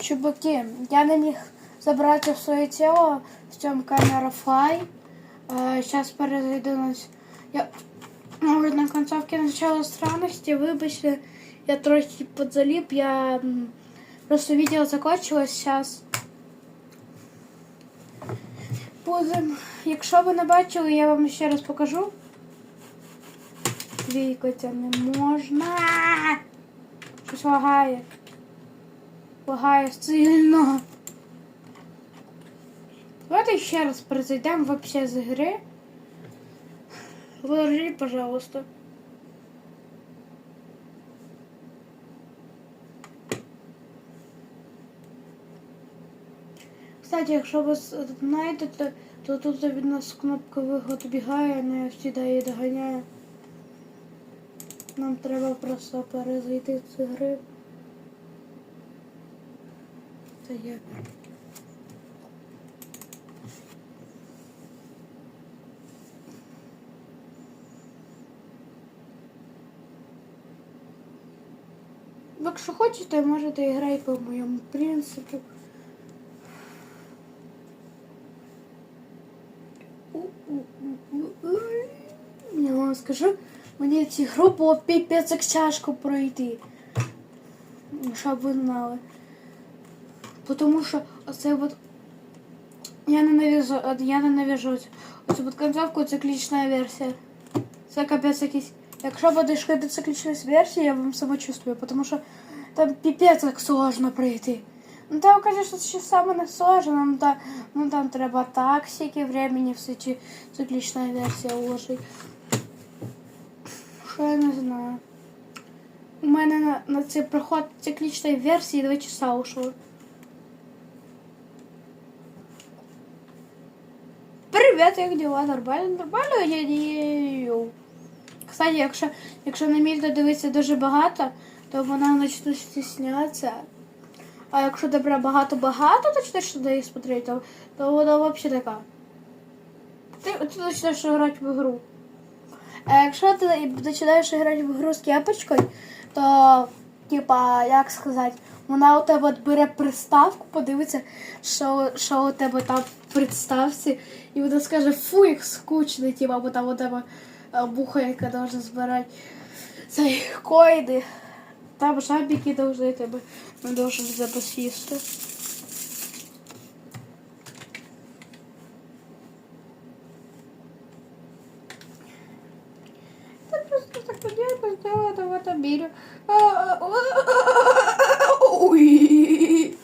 Чуваки, я не міг забрати в своє тіло в цьому камера флай. Зараз перезайду на... Я... Може, на концовці начала странності, вибачте, я трохи подзаліп, я просто відео закончилось зараз. Будем. Якщо ви не бачили, я вам ще раз покажу. Двійкатися не можна. Щось лагає. Лагає сильно. Давайте ще раз перезайдемо вообще з гри. Вложи, пожалуйста. Кстати, якщо ви с- знайдете, то тут від нас кнопка вигод бігає, не завжди її доганяє. Нам треба просто перезайти з гри. Ви Якщо хочете, можете грати по моєму принципу. Я вам скажу, мені ці гру було піпець як тяжко пройти. Щоб ви знали. Тому що оце от я ненавижу, от я ненавижу оцю- оцю от концовку циклічна версія. Це капець якийсь. Якщо ви дійшли до циклічної версії, я вам самочувствую, тому що там піпець як сложно пройти. Ну там, конечно, ще саме не сложно, ну там, ну там треба так стільки времени все ці циклічна версія уложить. Що я не знаю. У мене на, на цей проход циклічної версії 2 часа ушло. Привіт, як діла? Нормально, нормально я дію. Кстати, якщо, якщо на мільто дивитися дуже багато, то вона почне стіснятися. А якщо тебе багато-багато почнеш туди смотреть, то, то вона взагалі така. Ти, ти грати в ігру. А якщо ти починаєш грати в гру з кепочкою, то, типа, як сказати, вона у тебе бере приставку, подивиться, що що у тебе там в приставці, і вона скаже, фу, як скучно, типа, бо там у тебе е, бухайка должна збирати цей коїди. Там жабіки должны тебе не должен запасісти. Та просто так beat her. Uy.